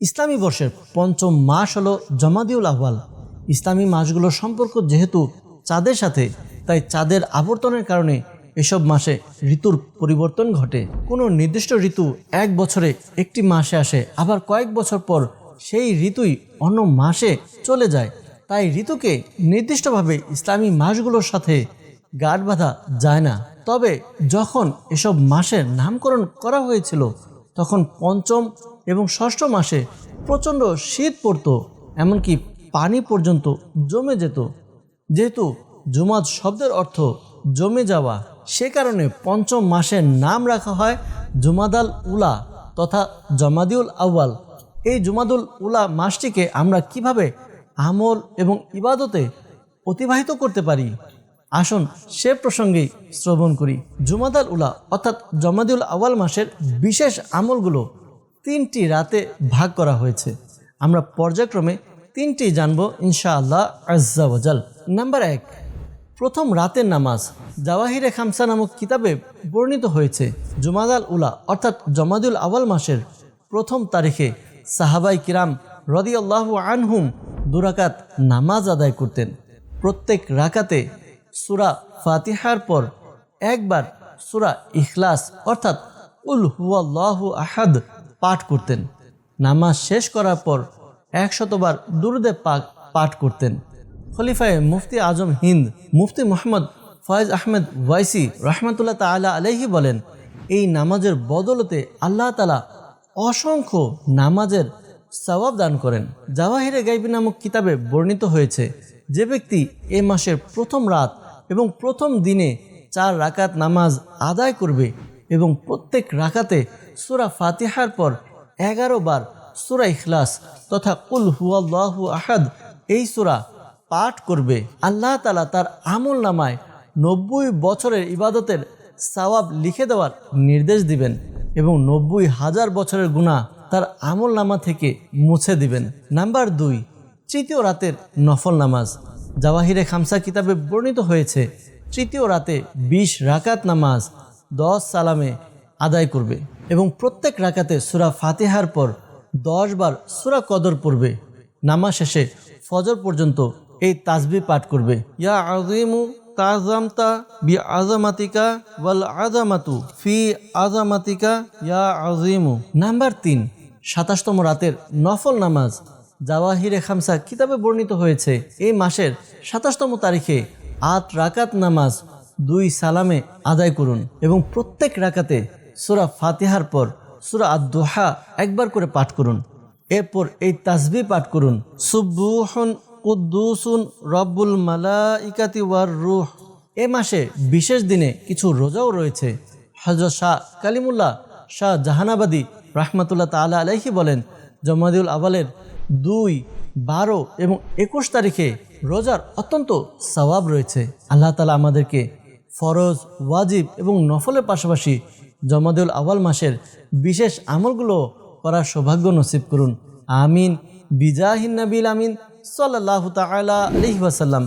ইসলামী বর্ষের পঞ্চম মাস হলো জমাদিউল আহ্বাল ইসলামী মাসগুলোর সম্পর্ক যেহেতু চাঁদের সাথে, তাই চাঁদের আবর্তনের কারণে এসব মাসে ঋতুর পরিবর্তন ঘটে। কোনো নির্দিষ্ট ঋতু এক বছরে একটি মাসে আসে, আবার কয়েক বছর পর সেই ঋতুই অন্য মাসে চলে যায়। তাই ঋতুকে নির্দিষ্টভাবে ইসলামী মাসগুলোর সাথে গাঢ় বাঁধা যায় না। তবে যখন এসব মাসের নামকরণ করা হয়েছিল, তখন পঞ্চম এবং ষষ্ঠ মাসে প্রচণ্ড শীত পড়তো, এমনকি পানি পর্যন্ত জমে যেত। যেহেতু জুমাদ শব্দের অর্থ জমে যাওয়া, সে কারণে পঞ্চম মাসের নাম রাখা হয় জুমাদাল উলা তথা জমাদিউল আউয়াল। এই জুমাদুল উলা মাসটিকে আমরা কীভাবে আমল এবং ইবাদতে অতিবাহিত করতে পারি? আসুন সে প্রসঙ্গেই শ্রবণ করি। জুমাদাল উলা অর্থাৎ জমাদিউল আওয়াল মাসের বিশেষ আমলগুলো তিনটি রাতে ভাগ করা হয়েছে। আমরা পর্যায়ক্রমে তিনটি জানব ইনশাআল্লাহ আজ্জাওয়াজাল নাম্বার এক, প্রথম রাতের নামাজ। জাওয়াহিরে খামসা নামক কিতাবে বর্ণিত হয়েছে, জুমাদাল উলা অর্থাৎ জমাদুল আওয়াল মাসের প্রথম তারিখে সাহাবাই কিরাম রদিয়াল্লাহু আনহুম দুরাকাত নামাজ আদায় করতেন। প্রত্যেক রাকাতে সুরা ফাতিহার পর একবার সুরা ইখলাস অর্থাৎ উল হুয়াল্লাহু আহাদ পাঠ করতেন। নামাজ শেষ করার পর একশতবার দুরুদে পাক পাঠ করতেন। খলিফায় মুফতি আজম হিন্দ, মুফতি মোহাম্মদ ফয়েজ আহমেদ ওয়াইসি রহমতুল্লাহ তালা আলহি বলেন, এই নামাজের বদলতে আল্লাহ তালা অসংখ্য নামাজের সওয়াব দান করেন। জাওয়াহিরে গাইবি নামক কিতাবে বর্ণিত হয়েছে, যে ব্যক্তি এ মাসের প্রথম রাত এবং প্রথম দিনে চার রাকাত নামাজ আদায় করবে এবং প্রত্যেক রাকাতে সুরা ফাতিহার পর এগারো বার সুরা ইখলাস তথা কুল হুয়াল্লাহু আহাদ এই সুরা পাঠ করবে। আল্লাহ তালা তার আমল নামায় নব্বই বছরের ইবাদতের সওয়াব লিখে দেওয়ার নির্দেশ দিবেন এবং নব্বই হাজার বছরের গুণা তার আমল নামা থেকে মুছে দিবেন। নাম্বার দুই, তৃতীয় রাতের নফল নামাজ। জাওয়াহিরে খামসা কিতাবে বর্ণিত হয়েছে, তৃতীয় রাতে বিশ রাকাত নামাজ দশ সালামে আদায় করবে এবং প্রত্যেক রাকাতে সুরা ফাতেহার পর দশ বার সুরা কদর পড়বে। নামাজ শেষে ফজর পর্যন্ত এই তাজবি পাঠ করবে। ইয়া আজিমু তাজামতা বি আজামাতিকা ওয়াল আজামাতু ফি আজামাতিকা ইয়া আজিমু নাম্বার তিন সাতাশতম রাতের নফল নামাজ জাওয়াহিরে খামসা কিতাবে বর্ণিত হয়েছে। এই মাসের সাতাশতম তারিখে আট রাকাত নামাজ দুই সালামে আদায় করুন এবং প্রত্যেক রাকাতে সুরা ফাতিহার পর সুরা আদোহা একবার করে পাঠ করুন। এরপর এই তাসবি পাঠ করুন। সুব্বুহন কুদ্দুসুন রব্বুল মালাইকাতি ওয়ার রুহ। এ মাসে বিশেষ দিনে কিছু রোজাও রয়েছে। হজরত শাহ কালিমুল্লাহ শাহ জাহানাবাদী রাহমাতুল্লাহ তালা আলাইহি বলেন, জমাদিউল আবালের দুই, বারো এবং একুশ তারিখে রোজার অত্যন্ত সওয়াব রয়েছে। আল্লাহ তালা আমাদেরকে ফরজ, ওয়াজিব এবং নফলের পাশাপাশি জমাদুল আওয়াল মাসের বিশেষ আমলগুলো করার সৌভাগ্য নসিব করুন। আমিন। বিজাহিন নবিল আমিন। সাল্লাহ তালা আলহি ওয়াসাল্লাম।